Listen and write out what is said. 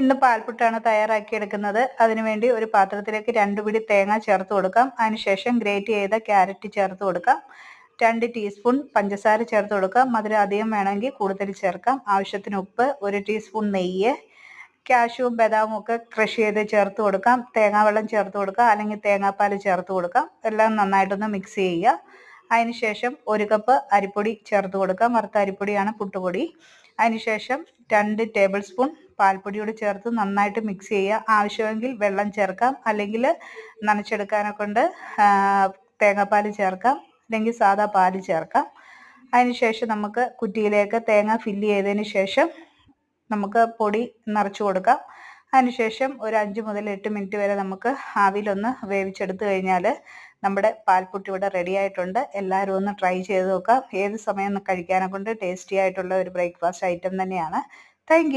ഇന്ന് പാൽപുട്ടാണ് തയ്യാറാക്കിയെടുക്കുന്നത് അതിനുവേണ്ടി ഒരു പാത്രത്തിലേക്ക് രണ്ട് പിടി തേങ്ങ ചേർത്ത് കൊടുക്കാം. അതിനുശേഷം ഗ്രേറ്റ് ചെയ്ത ക്യാരറ്റ് ചേർത്ത് കൊടുക്കാം. രണ്ട് ടീസ്പൂൺ പഞ്ചസാര ചേർത്ത് കൊടുക്കാം. മധുരം അധികം വേണമെങ്കിൽ കൂടുതൽ ചേർക്കാം. ആവശ്യത്തിന് ഉപ്പ് ഒരു ടീസ്പൂൺ നെയ്യ് കാഷ്യൂവും ബദാമും ഒക്കെ ക്രഷ് ചെയ്ത് ചേർത്ത് കൊടുക്കാം. തേങ്ങാവെള്ളം ചേർത്ത് കൊടുക്കാം. അല്ലെങ്കിൽ തേങ്ങാപ്പാൽ ചേർത്ത് കൊടുക്കാം. എല്ലാം നന്നായിട്ടൊന്ന് മിക്സ് ചെയ്യുക. അതിനുശേഷം ഒരു കപ്പ് അരിപ്പൊടി ചേർത്ത് കൊടുക്കാം. വറുത്ത അരിപ്പൊടിയാണ് പുട്ടുപൊടി. അതിനുശേഷം രണ്ട് ടേബിൾ സ്പൂൺ പാൽപ്പൊടിയോട് ചേർത്ത് നന്നായിട്ട് മിക്സ് ചെയ്യുക. ആവശ്യമെങ്കിൽ വെള്ളം ചേർക്കാം. അല്ലെങ്കിൽ നനച്ചെടുക്കാനൊക്കെ കൊണ്ട് തേങ്ങാപ്പാൽ ചേർക്കാം. അല്ലെങ്കിൽ സാദാ പാൽ ചേർക്കാം. അതിനുശേഷം നമുക്ക് കുറ്റിയിലേക്ക് തേങ്ങ ഫില്ല് ചെയ്തതിന് ശേഷം നമുക്ക് പൊടി നിറച്ചു കൊടുക്കാം. അതിനുശേഷം ഒരു അഞ്ച് മുതൽ എട്ട് മിനിറ്റ് വരെ നമുക്ക് ആവിയിലൊന്ന് വേവിച്ചെടുത്തു കഴിഞ്ഞാൽ നമ്മുടെ പാൽപ്പുട്ട് ഇവിടെ റെഡി ആയിട്ടുണ്ട്. എല്ലാവരും ഒന്ന് ട്രൈ ചെയ്ത് നോക്കാം. ഏത് സമയം കഴിക്കാനെ കൊണ്ട് ടേസ്റ്റി ആയിട്ടുള്ള ഒരു ബ്രേക്ക്ഫാസ്റ്റ് ഐറ്റം തന്നെയാണ്. താങ്ക്